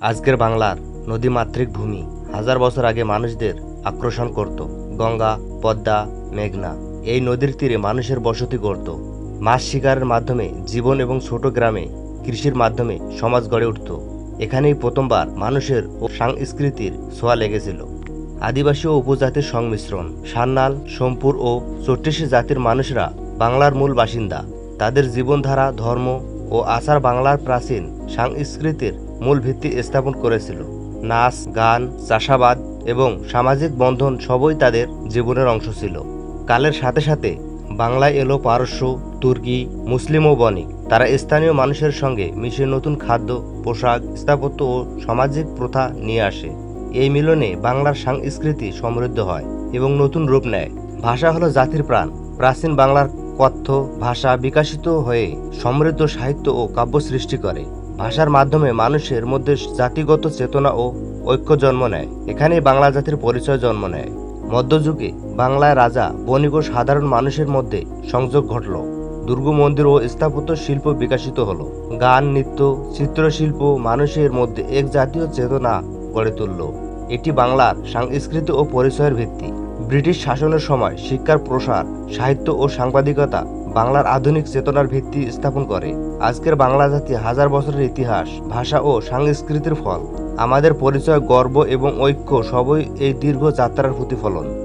আজকের বাংলার নদীমাতৃক ভূমি হাজার বছর আগে মানুষদের আকর্ষণ করত। গঙ্গা, পদ্মা, মেঘনা, এই নদীর তীরে মানুষের বসতি গড়ত। মাছ শিকারের মাধ্যমে জীবন এবং ছোট গ্রামে কৃষির মাধ্যমে সমাজ গড়ে উঠত। এখানেই প্রথমবার মানুষের ও সংস্কৃতির ছোঁয়া লেগেছিল। আদিবাসী ও উপজাতির সংমিশ্রণ, সান্নাল, সোমপুর ও চট্টিশি জাতির মানুষরা বাংলার মূল বাসিন্দা। তাদের জীবনধারা, ধর্ম ও আচার বাংলার প্রাচীন সংস্কৃতির মূল ভিত্তি স্থাপন করেছিল। নাচ, গান, চাষাবাদ এবং সামাজিক বন্ধন সবই তাদের জীবনের অংশ ছিল। কালের সাথে সাথে বাংলায় এলো পারস্য, তুর্কি, মুসলিম ও বণিক। তারা স্থানীয় মানুষের সঙ্গে মিশে নতুন খাদ্য, পোশাক, স্থাপত্য ও সামাজিক প্রথা নিয়ে আসে। এই মিলনে বাংলার সংস্কৃতি সমৃদ্ধ হয় এবং নতুন রূপ নেয়। ভাষা হলো জাতির প্রাণ। প্রাচীন বাংলার কথ্য ভাষা বিকাশিত হয়ে সমৃদ্ধ সাহিত্য ও কাব্য সৃষ্টি করে। ভাষার মাধ্যমে মানুষের মধ্যে জাতিগত চেতনা ও ঐক্য জন্ম নেয়। এখানেই বাংলা জাতির পরিচয় জন্ম নেয়। মধ্যযুগে বাংলায় রাজা, বণিক ও সাধারণ মানুষের মধ্যে সংযোগ ঘটল। দুর্গ মন্দির ও স্থাপত্য শিল্প বিকশিত হলো। গান, নৃত্য, চিত্রশিল্প মানুষের মধ্যে এক জাতীয় চেতনা গড়ে তুলল। এটি বাংলার সংস্কৃতি ও পরিচয়ের ভিত্তি। ব্রিটিশ শাসনের সময় শিক্ষার প্রসার, সাহিত্য ও সাংবাদিকতা বাংলার আধুনিক চেতনার ভিত্তি স্থাপন করে। আজকের বাংলা জাতি হাজার বছরের ইতিহাস, ভাষা ও সংস্কৃতির ফল। আমাদের পরিচয়, গর্ব এবং ঐক্য সবই এই দীর্ঘ যাত্রার প্রতিফলন।